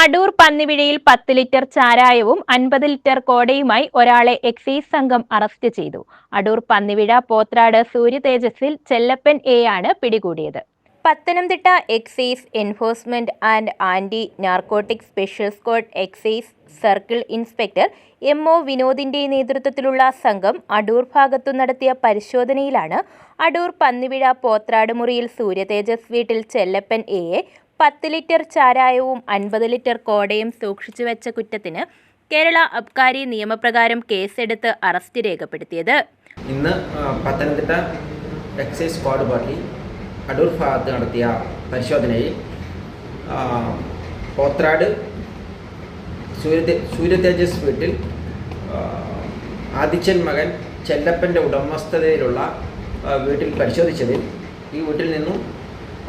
അടൂർ പന്നിവിഴയിൽ പത്ത് ലിറ്റർ ചാരായവും അൻപത് ലിറ്റർ കോടയുമായി ഒരാളെ എക്സൈസ് സംഘം അറസ്റ്റ് ചെയ്തു. അടൂർ പന്നിവിഴ പോത്രാട് സൂര്യ തേജസ്സിൽ ചെല്ലപ്പൻ എ ആണ് പിടികൂടിയത്. Pathanamthitta excise enforcement and anti narcotic special squad excise circle inspector M O വിനോദിന്റെ നേതൃത്വത്തിലുള്ള സംഘം അടൂർ ഭാഗത്തു നടത്തിയ പരിശോധനയിലാണ് അടൂർ പന്നിവിഴ പോത്രാട് മുറിയിൽ വീട്ടിൽ ചെല്ലപ്പൻ എയെ പത്ത് ലിറ്റർ ചാരായവും അൻപത് ലിറ്റർ കോടയും സൂക്ഷിച്ചു വെച്ച കുറ്റത്തിന് കേരള അബ്കാരി നിയമപ്രകാരം കേസെടുത്ത് അറസ്റ്റ് രേഖപ്പെടുത്തിയത്. ഇന്ന് Pathanamthitta excise squad party Adoor ഭാഗത്ത് നടത്തിയ പരിശോധനയിൽ പോത്രാട് സൂര്യ സൂര്യതേജസ് വീട്ടിൽ ആദിച്ചൻ മകൻ ചെല്ലപ്പന്റെ ഉടമസ്ഥതയിലുള്ള വീട്ടിൽ പരിശോധിച്ചതിൽ ഈ വീട്ടിൽ നിന്നും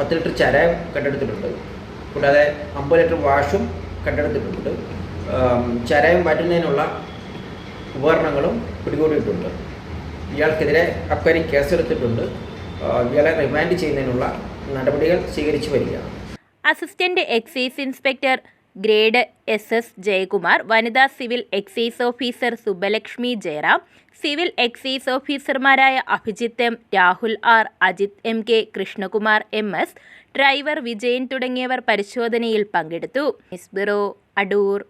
പത്ത് ലിറ്റർ ചരായം കണ്ടെടുത്തിട്ടുണ്ട്. കൂടാതെ അമ്പത് ലിറ്റർ വാഷും കണ്ടെടുത്തിട്ടുണ്ട്. ചരായം മാറ്റുന്നതിനുള്ള ഉപകരണങ്ങളും പിടികൂടിയിട്ടുണ്ട്. ഇയാൾക്കെതിരെ അബ്കാരി കേസെടുത്തിട്ടുണ്ട്. ഇയാളെ റിമാൻഡ് ചെയ്യുന്നതിനുള്ള നടപടികൾ സ്വീകരിച്ചു വരികയാണ് assistant excise inspector grade S S Jayakumar വനിതാ civil excise officer Subbalakshmi Jayaram civil excise ഓഫീസർമാരായ Abhijith M Rahul R Ajith M K Krishnakumar M S driver Vijayan തുടങ്ങിയവർ പരിശോധനയിൽ പങ്കെടുത്തു. മിസ്ബിറോ അടൂർ.